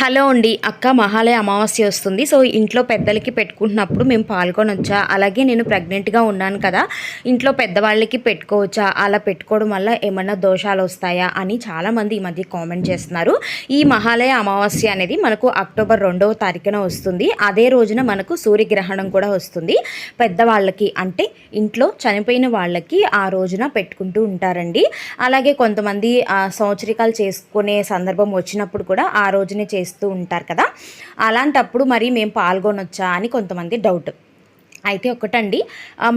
Hello అండి అక్క మహాలయ అమావాస్య వస్తుంది. సో ఇంట్లో పెద్దలకి పెట్టుకుంటున్నప్పుడు మేము పాల్గొనొచ్చా? అలాగే నేను ప్రెగ్నెంట్గా ఉన్నాను కదా ఇంట్లో పెద్దవాళ్ళకి పెట్టుకోవచ్చా? అలా పెట్టుకోవడం వల్ల ఏమన్నా దోషాలు వస్తాయా? అని చాలామంది ఈ మధ్య కామెంట్ చేస్తున్నారు. ఈ మహాలయ అమావాస్య అనేది మనకు అక్టోబర్ రెండవ తారీఖున వస్తుంది. అదే రోజున మనకు సూర్యగ్రహణం కూడా వస్తుంది. పెద్దవాళ్ళకి అంటే ఇంట్లో చనిపోయిన వాళ్ళకి ఆ రోజున పెట్టుకుంటూ ఉంటారండి. అలాగే కొంతమంది సంవత్సరికాలు చేసుకునే సందర్భం వచ్చినప్పుడు కూడా ఆ రోజునే ఇస్తూ ఉంటారు కదా. అలాంటప్పుడు మరి మేము పాల్గొనొచ్చా అని కొంతమంది డౌట్ అయితే ఒకటండి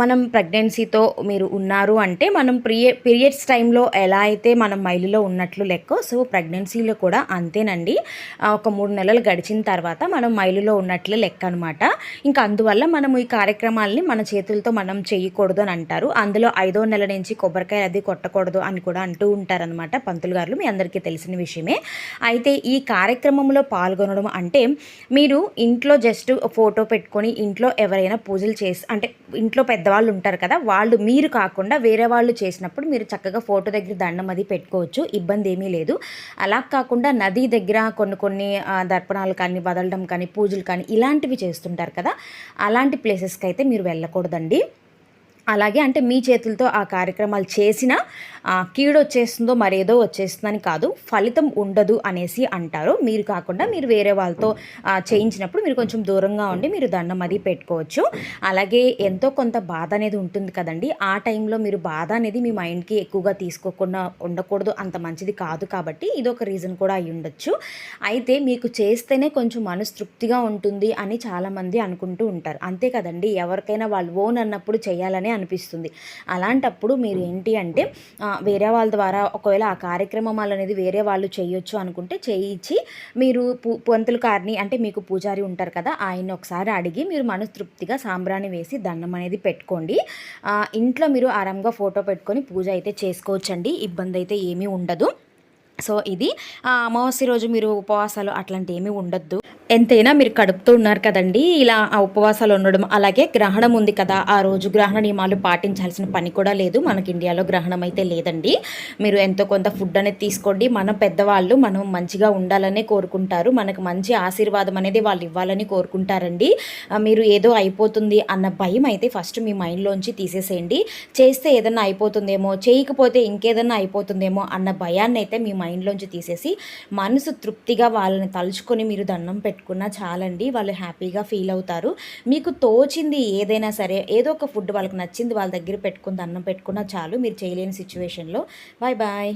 మనం ప్రెగ్నెన్సీతో మీరు ఉన్నారు అంటే మనం ప్రియ పీరియడ్స్ టైంలో ఎలా అయితే మనం మైలులో ఉన్నట్లు లెక్క సో ప్రెగ్నెన్సీలో కూడా అంతేనండి. ఒక మూడు నెలలు గడిచిన తర్వాత మనం మైలులో ఉన్నట్లే లెక్క అనమాట ఇంకా అందువల్ల మనం ఈ కార్యక్రమాలని మన చేతులతో మనం చేయకూడదు అని అంటారు. అందులో ఐదో నెల నుంచి కొబ్బరికాయ అది కొట్టకూడదు అని కూడా అంటూ ఉంటారనమాట పంతులు గారు మీ అందరికీ తెలిసిన విషయమే. అయితే ఈ కార్యక్రమంలో పాల్గొనడం అంటే మీరు ఇంట్లో జస్ట్ ఫోటో పెట్టుకొని ఇంట్లో ఎవరైనా పూజలు చేసి అంటే ఇంట్లో పెద్దవాళ్ళు ఉంటారు కదా వాళ్ళు మీరు కాకుండా వేరే వాళ్ళు చేసినప్పుడు మీరు చక్కగా ఫోటో దగ్గర దండం అది పెట్టుకోవచ్చు ఇబ్బంది ఏమీ లేదు. అలా కాకుండా నది దగ్గర కొన్ని కొన్ని దర్పణాలు కానీ వదలడం కానీ పూజలు కానీ ఇలాంటివి చేస్తుంటారు కదా అలాంటి ప్లేసెస్కి అయితే మీరు వెళ్ళకూడదండి. అలాగే అంటే మీ చేతులతో ఆ కార్యక్రమాలు చేసిన కీడు వచ్చేస్తుందో మరేదో వచ్చేస్తుందని కాదు ఫలితం ఉండదు అనేసి అంటారు. మీరు కాకుండా మీరు వేరే వాళ్ళతో చేయించినప్పుడు మీరు కొంచెం దూరంగా ఉండి మీరు దండం అది పెట్టుకోవచ్చు. అలాగే ఎంతో కొంత బాధ అనేది ఉంటుంది కదండి. ఆ టైంలో మీరు బాధ అనేది మీ మైండ్కి ఎక్కువగా తీసుకోకుండా ఉండకూడదు అంత మంచిది కాదు కాబట్టి ఇది ఒక రీజన్ కూడా అయి ఉండొచ్చు. అయితే మీకు చేస్తేనే కొంచెం మనస్తృప్తిగా ఉంటుంది అని చాలామంది అనుకుంటూ ఉంటారు. అంతే కదండి. ఎవరికైనా వాళ్ళు ఓన్ అన్నప్పుడు చేయాలనే అనిపిస్తుంది. అలాంటప్పుడు మీరు ఏంటి అంటే వేరే వాళ్ళ ద్వారా ఒకవేళ ఆ కార్యక్రమాలు అనేది వేరే వాళ్ళు చేయొచ్చు అనుకుంటే చేయించి మీరు పూ పంతులు కారిని అంటే మీకు పూజారి ఉంటారు కదా ఆయన ఒకసారి అడిగి మీరు మనస్తృప్తిగా సాంబ్రాణి వేసి దండం అనేది పెట్టుకోండి. ఇంట్లో మీరు ఆరాంగా ఫోటో పెట్టుకొని పూజ అయితే చేసుకోవచ్చండి ఇబ్బంది అయితే ఏమీ ఉండదు. సో ఇది ఆ అమావాస్య రోజు మీరు ఉపవాసాలు అట్లాంటి ఏమీ ఉండొద్దు. ఎంతైనా మీరు కడుపుతూ ఉన్నారు కదండి. ఇలా ఆ ఉపవాసాలు ఉండడం అలాగే గ్రహణం ఉంది కదా. ఆ రోజు గ్రహణ నియమాలు పాటించాల్సిన పని కూడా లేదు. మనకి ఇండియాలో గ్రహణం అయితే లేదండి. మీరు ఎంతో కొంత ఫుడ్ అనేది తీసుకోండి. మన పెద్దవాళ్ళు మనం మంచిగా ఉండాలనే కోరుకుంటారు. మనకు మంచి ఆశీర్వాదం అనేది వాళ్ళు ఇవ్వాలని కోరుకుంటారండి. మీరు ఏదో అయిపోతుంది అన్న భయం అయితే ఫస్ట్ మీ మైండ్లోంచి తీసేసేయండి. చేస్తే ఏదన్నా అయిపోతుందేమో చేయకపోతే ఇంకేదన్నా అయిపోతుందేమో అన్న భయాన్ని అయితే మీ మైండ్లోంచి తీసేసి మనసు తృప్తిగా వాళ్ళని తలుచుకొని మీరు దండం పెట్టుకున్నా చాలండి వాళ్ళు హ్యాపీగా ఫీల్ అవుతారు. మీకు తోచింది ఏదైనా సరే ఏదో ఒక ఫుడ్ వాళ్ళకి నచ్చింది వాళ్ళ దగ్గర పెట్టుకుని దండం పెట్టుకున్నా చాలు మీరు చేయలేని సిచ్యువేషన్లో. Bye bye.